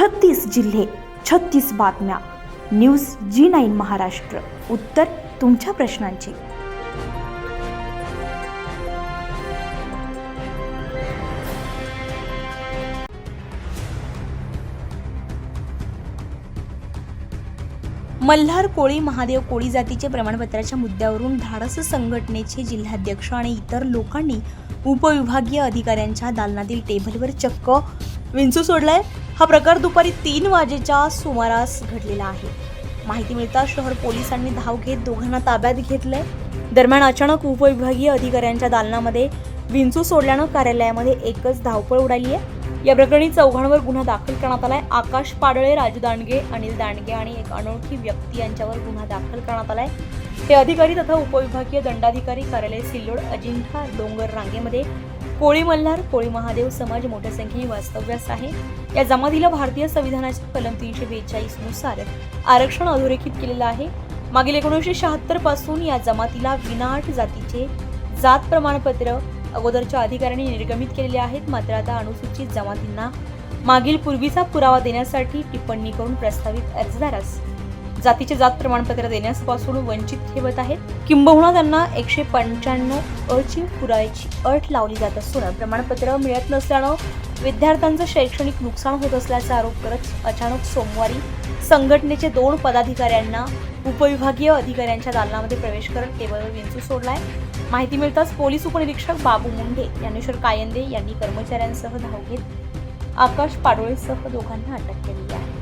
छत्तीस जिल्हे छत्तीस बातम्या. News G nine Maharashtra. उत्तर तुमच्या प्रश्नांची. मल्हार कोळी महादेव कोळी जातीचे प्रमाणपत्राच्या मुद्द्यावरून धाडस संघटनेचे जिल्हाध्यक्ष आणि इतर लोकांनी उपविभागीय अधिकाऱ्यांच्या दालनातील टेबलवर चक्क विंचू सोडलाय. हा प्रकार दुपारी तीन वाजेच्या सुमारास घडलेला आहे. माहिती मिळताच शहर पोलिसांनी धाव घेत दोघांना ताब्यात घेतलंय. दरम्यान अचानक उपविभागीय अधिकाऱ्यांच्या दालनामध्ये विंचू सोडल्यानं कार्यालयामध्ये एकच धावपळ उडाली आहे या प्रकरणी चौघांवर गुन्हा दाखल करण्यात आलाय. आकाश पाडळे राजू दांडगे अनिल दांडगे आणि एक अनोळखी व्यक्ती यांच्यावर गुन्हा दाखल करण्यात आलाय. हे अधिकारी तथा उपविभागीय दंडाधिकारी कार्यालय सिल्लोड अजिंठा डोंगर रांगेमध्ये कोळी मल्हार कोळी महादेव समाज मोठ्या संख्येने वास्तव्यास आहे. या जमातीला भारतीय संविधानाच्या कलम तीनशे बेचाळीसनुसार आरक्षण अधोरेखित केलेलं आहे. मागील एकोणीसशे शहात्तरपासून या जमातीला विनाट जातीचे जात प्रमाणपत्र अगोदरच्या अधिकाऱ्यांनी निर्गमित केलेले आहेत. मात्र आता अनुसूचित जमातींना मागील पूर्वीचा पुरावा देण्यासाठी टिप्पणी करून प्रस्तावित अर्जदारास जातीचे जात प्रमाणपत्र देण्यापासून वंचित ठेवत आहेत. किंबहुना त्यांना एकशे पंच्याण्णव अची पुराव्याची अट लावली जात असून प्रमाणपत्र मिळत नसल्यानं विद्यार्थ्यांचं शैक्षणिक नुकसान होत असल्याचा आरोप करत अचानक सोमवारी संघटनेचे दोन पदाधिकाऱ्यांना उपविभागीय अधिकाऱ्यांच्या दालनामध्ये प्रवेश करत टेबलवर विंचू सोडलाय. माहिती मिळताच पोलीस उपनिरीक्षक बाबू मुंढे ज्ञानेश्वर कायंदे यांनी कर्मचाऱ्यांसह धाव घेत आकाश पाडोळेसह दोघांना अटक केली आहे.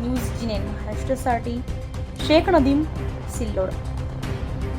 न्यूज जिनेन महाराष्ट्रासाठी शेख नदीम सिल्लोड.